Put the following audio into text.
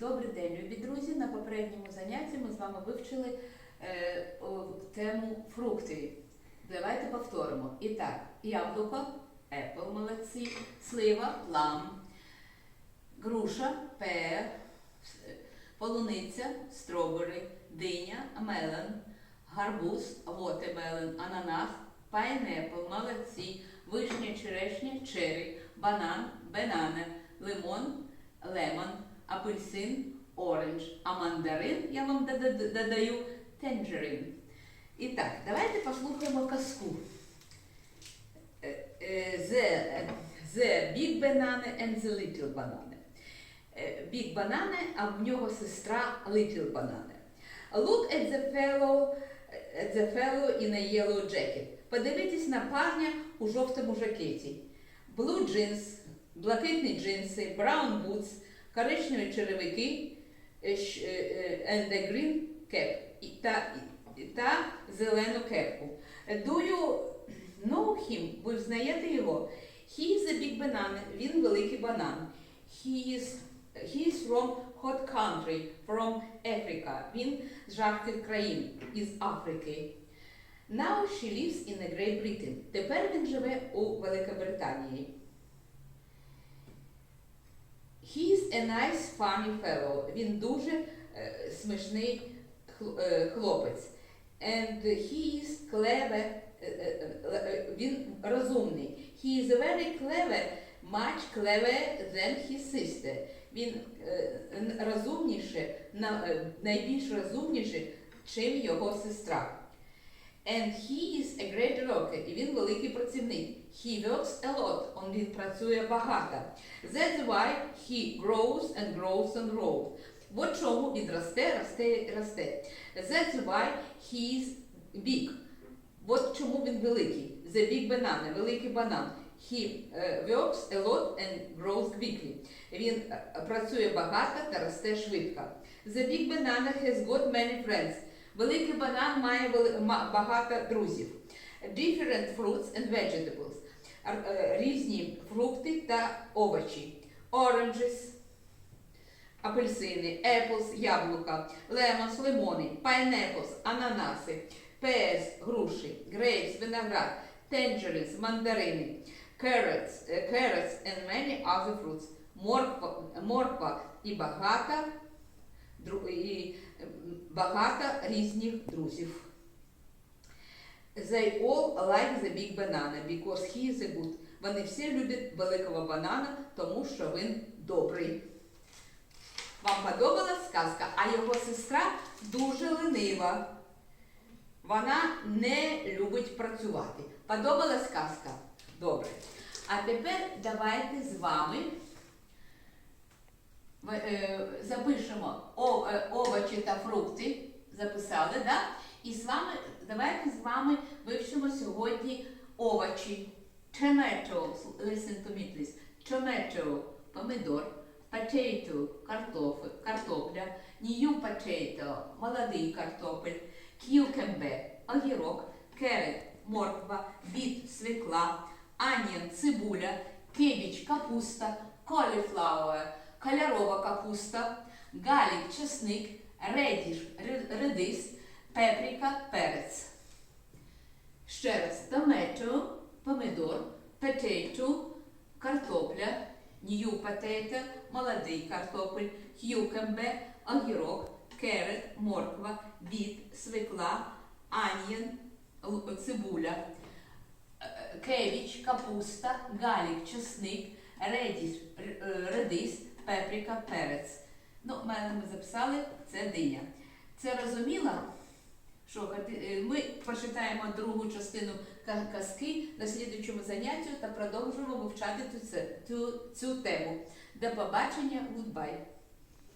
Добрий день, любі друзі. На попередньому занятті ми з вами вивчили е, о, тему фрукти. Давайте повторимо. І так, яблуко, apple, молодці, слива, plum, груша, pear, полуниця, strawberry, диня, melon, гарбуз, watermelon, ананас, pineapple, молодці, вишня, черешня, cherry, банан, банана, лимон, лемон, апельсин, оранж, а мандарин я вам додаю tangerine. І так, давайте послухаємо казку. Е, е, The, the big banana and the little banana. Е, Big banana, а в нього сестра little banana. Look at the fellow, at the fellow in a yellow jacket. Подивитесь на парня у жовтому жакеті. Blue jeans, блакитні джинси, brown boots, коричневі черевики and a green cap та, та зелену кепку. Do you know him? Ви знаєте його? He is a big banana. Він великий банан. He is, he is from hot country, from Africa. Він з жарких країн, із Африки. Now she lives in a Great Britain. Тепер він живе у Великобританії. He is a nice funny fellow. Він дуже е, смішний е, хлопець. And he is clever. е, е, він розумний. He is very clever, much clever than his sister. Він розумніше, найбільш розумніше, чим його сестра. And he is a great worker. І він великий працівник. He works a lot. Он він працює багато. That's why he grows and grows and grows. От чому він росте, росте, і росте. That's why he is big. От чому він великий. The big banana, великий банан. He е, works a lot and grows quickly. Він е, працює багато та росте швидко. The big banana has got many friends. Великий банан має багато друзів. Different fruits and vegetables. Е, Різні фрукти та овочі. Oranges, апельсини, apples, яблука, lemons, лимони, pineapples, ананаси, pears, груші, grapes, виноград, tangerines, мандарини, carrots, е, carrots and many other fruits. Морква, морква і багато, і багато різних друзів. They all like the big banana because he is a good. Вони всі люблять великого банана, тому що він добрий. Вам подобалась сказка, а його сестра дуже ленива. Вона не любить працювати. Подобалась сказка? Добре. А тепер давайте з вами запишемо е, овочі та фрукти. Записали, да? І з вами давайте з вами вивчимо сьогодні овочі. Tomato, listen to me, please. Tomato, помидор, potato, картофель, картопля, new potato, молодий картопель, cucumber, огірок, carrot, морква, біт, свекла, onion, цибуля, cabbage, капуста, cauliflower, кольорова капуста, галік, чесник, редіш, редис, пеприка, перець. Ще раз, tomato, помидор, potato, картопля, new potato, молодий картопель, cucumber, огірок, carrot, морква, біт, свекла, onion, цибуля, е, кевіч, капуста, галік, чесник, редіс, е, редис, пеприка, перець. Ну, в мене ми записали, це диня. Це розуміло? Що е, ми почитаємо другу частину казки на слідуючому заняттю та продовжуємо вивчати цю, цю, цю тему. До побачення, goodbye!